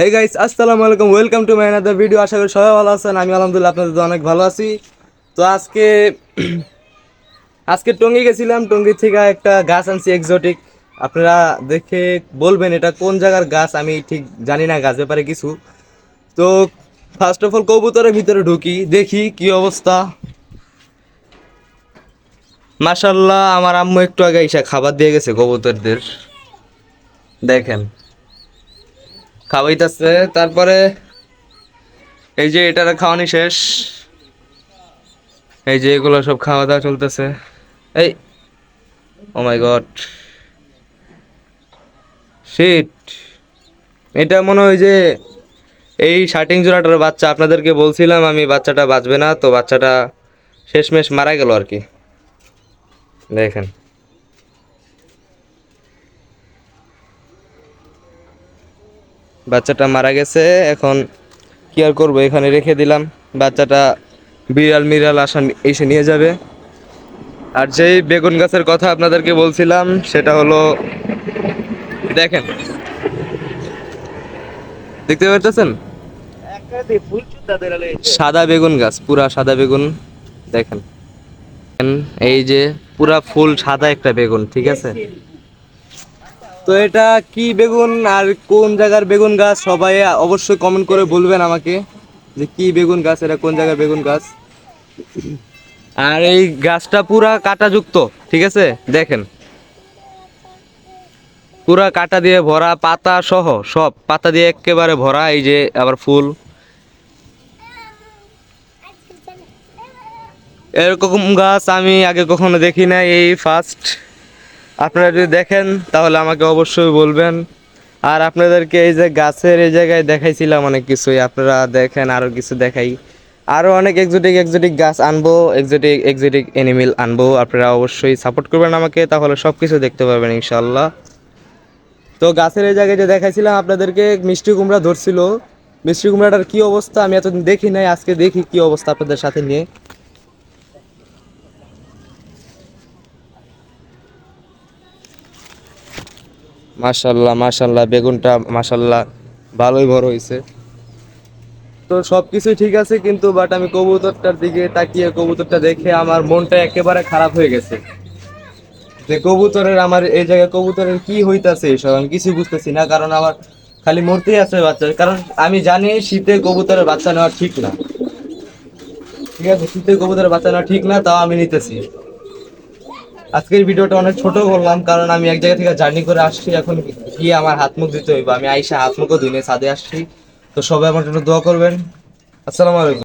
হে guys আসসালামু আলাইকুম। Welcome to my another video আশা করি সবাই ভালো আছেন। আমি আলহামদুলিল্লাহ আপনাদের অনেক ভালো আছি। তো আজকে আজকে টঙ্গি গেছিলাম। টঙ্গি থেকে একটা গাছ আনছি এক্সোটিক আপনারা দেখে বলবেন এটা কোন জায়গার গাছ, আমি ঠিক জানি না গাছ ব্যাপারে কিছু। তো ফার্স্ট অফ অল কবুতরের ভিতরে ঢুকি, দেখি কি অবস্থা। মাশাল্লাহ আমার আম্মু একটু আগে এসে খাবার দিয়ে গেছে কবুতরদের। দেখেন। খাওয়াইতেছে। তারপরে এই যে এটার খাওয়ানি শেষ। এই যে এগুলো সব খাওয়া দাওয়া চলতেছে। এই ও মাই গড শিট এটা মনে হয় যে এই শার্টিং জোড়াটার বাচ্চা আপনাদেরকে বলছিলাম, আমি বাচ্চাটা বাঁচবে না, তো বাচ্চাটা শেষমেশ মারা গেল আর কি। দেখেন। বাচ্চাটা মারা গেছে, এখন কি আর করব? এখানে রেখে দিলাম। বাচ্চাটা বিড়াল মিরাল আসা এসে নিয়ে যাবে। আর যেই বেগুন গাছের কথা আপনাদেরকে বলছিলাম, সেটা হলো, দেখেন। দেখতে পাচ্ছেন সাদা বেগুন গাছ, পুরা সাদা বেগুন, দেখেন। এই যে পুরা ফুল সাদা একটা বেগুন, ঠিক আছে? তো এটা কি বেগুন আর কোন জায়গার বেগুন গাছ? সবাই অবশ্যই কমেন্ট করে বলবেন আমাকে যে কি বেগুন গাছ, এটা কোন জায়গার বেগুন গাছ? আর এই গাছটা পুরা কাঁটাযুক্ত, ঠিক আছে? দেখেন। পুরা কাঁটা দিয়ে ভরা পাতা সহ সব, পাতা দিয়ে একেবারে ভরা, এই যে আবার ফুল। এরকম গাছ আমি আগে কখনো দেখি না এই ফার্স্ট আপনারা যদি দেখেন, তাহলে আমাকে অবশ্যই বলবেন। আর আপনাদেরকে এই যে গাছের এই জায়গায় দেখাইছিলাম অনেক কিছুই, আপনারা দেখেন আরও কিছু দেখাই। আরও অনেক এক্সোটিক এক্সোটিক গাছ আনব এক্সোটিক এক্সোটিক এনিমেল আনব, আপনারা অবশ্যই সাপোর্ট করবেন আমাকে, তাহলে সব কিছু দেখতে পারবেন ইনশাল্লাহ তো গাছের এই জায়গায় যে দেখাইছিলাম আপনাদেরকে, মিষ্টি কুমড়া ধরছিল। মিষ্টি কুমড়াটার কী অবস্থা আমি এতদিন দেখি নাই, আজকে দেখি কি অবস্থা আপনাদের সাথে নিয়ে। মাশাল্লাহ মাশাল্লাহ, বেগুনটা মাশাল্লাহ, ভালোই বড় হয়েছে। তো সব কিছুই ঠিক আছে কিন্তু বাট আমি কবুতরটার দিকে তাকিয়ে কবুতরটা দেখে আমার মনটা একেবারে খারাপ হয়ে গেছে। যে কবুতরের আমার, এই জায়গায় কবুতরের কি হইতাছে এসব আমি কিছু বুঝতেছি না, কারণ আমার খালি মরতেই আছে বাচ্চা। কারণ আমি জানি শীতে কবুতরের বাচ্চা নেওয়া ঠিক না। ঠিক আছে, শীতে কবুতরের বাচ্চা নেওয়া ঠিক না, তাও আমি নিতেছি। আজকের ভিডিওটা অনেক ছোট করলাম, কারণ আমি এক জায়গা থেকে জার্নি করে আসছি, এখন গিয়ে আমার হাত মুখ দিতে হইব। আমি আইসা হাত মুখও দিনে ছাদে আসছি। তো সবাই আমার জন্য দোয়া করবেন। আসসালামু আলাইকুম।